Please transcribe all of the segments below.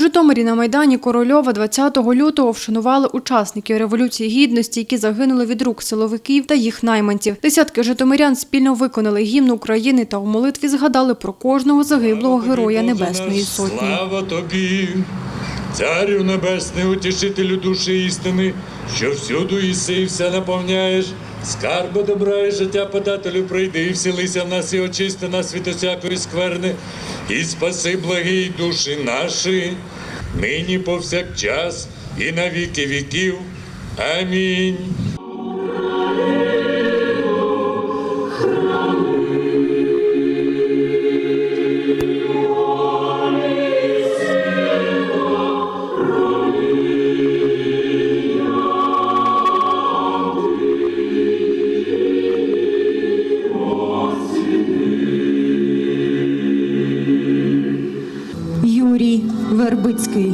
Житомирі на Майдані Корольова 20 лютого вшанували учасників Революції Гідності, які загинули від рук силовиків та їх найманців. Десятки житомирян спільно виконали гімн України та у молитві згадали про кожного загиблого героя Небесної Сотні. Слава тобі, царю небесний, утішителю душі істини, що всюду іси і все наповняєш. Скарби добра і життя подателю прийди і вселися в нас і очисти нас від усякої скверни, і спаси благій душі наші, нині повсякчас і на віки віків. Амінь. Вербицький.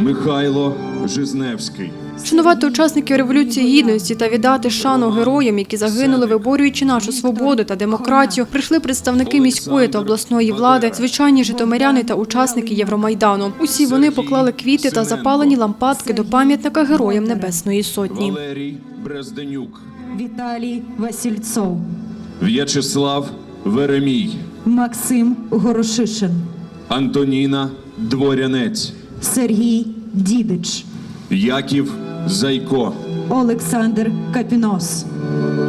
Михайло Жизневський. Вшанувати учасників Революції Гідності та віддати шану героям, які загинули, виборюючи нашу свободу та демократію, прийшли представники міської та обласної влади, звичайні житомиряни та учасники Євромайдану. Усі вони поклали квіти та запалені лампадки до пам'ятника героям Небесної Сотні. Валерій Брезденюк. Віталій Васильцов. В'ячеслав Веремій. Максим Горошишин. Антоніна Дворянець. Сергій Дідич. Яків Зайко. Олександр Капінос.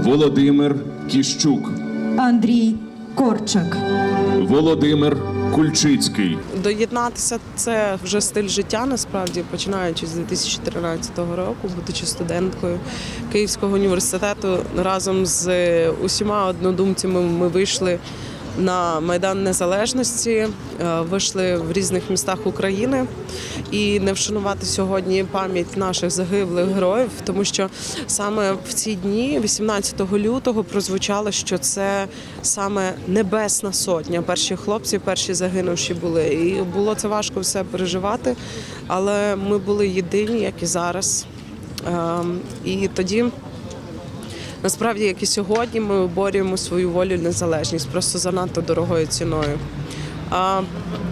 Володимир Кіщук. Андрій Корчак. Володимир Кульчицький. Доєднатися це вже стиль життя, насправді, починаючи з 2013 року, будучи студенткою Київського університету, разом з усіма однодумцями ми вийшли на Майдан Незалежності, е, вийшли в різних містах України і не вшанувати сьогодні пам'ять наших загиблих героїв, тому що саме в ці дні, 18 лютого, прозвучало, що це саме Небесна Сотня. Перші хлопці, перші загинувші були. І було це важко все переживати, але ми були єдині, як і зараз. Ем, І тоді. Насправді, як і сьогодні, ми виборюємо свою волю і незалежність просто занадто дорогою ціною. А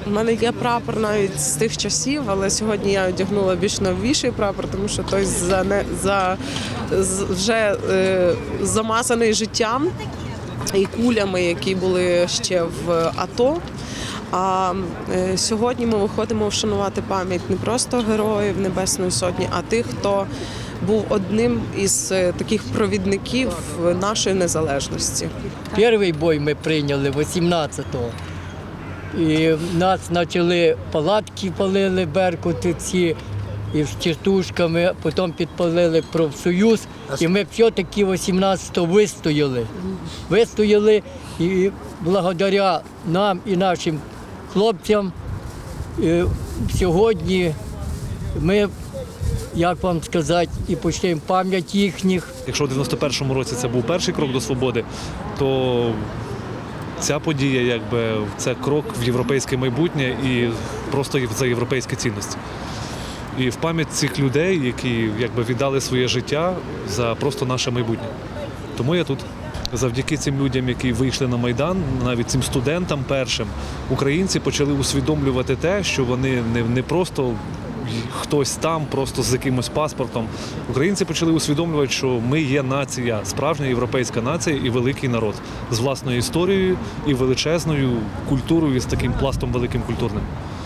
в мене є прапор навіть з тих часів, але сьогодні я одягнула більш новіший прапор, тому що той за, не, за вже е, замазаний життям і кулями, які були ще в АТО. А е, сьогодні ми виходимо вшанувати пам'ять не просто героїв Небесної Сотні, а тих, хто був одним із е, таких провідників нашої незалежності. Перший бой ми прийняли 18-го. І нас почали палатки палили беркути ці і з частушками, потім підпалили профсоюз. І ми все-таки 18-го вистояли. Вистояли і благодаря нам і нашим хлопцям е, сьогодні ми, як вам сказати, і почнемо пам'ять їхніх. Якщо в 91-му році це був перший крок до свободи, то ця подія якби це крок в європейське майбутнє і просто за європейські цінності. І в пам'ять цих людей, які якби віддали своє життя за просто наше майбутнє. Тому я тут. Завдяки цим людям, які вийшли на майдан, навіть цим студентам першим, українці почали усвідомлювати те, що вони не, не просто хтось там, просто з якимось паспортом. Українці почали усвідомлювати, що ми є нація, справжня європейська нація і великий народ з власною історією і величезною культурою, і з таким пластом великим культурним.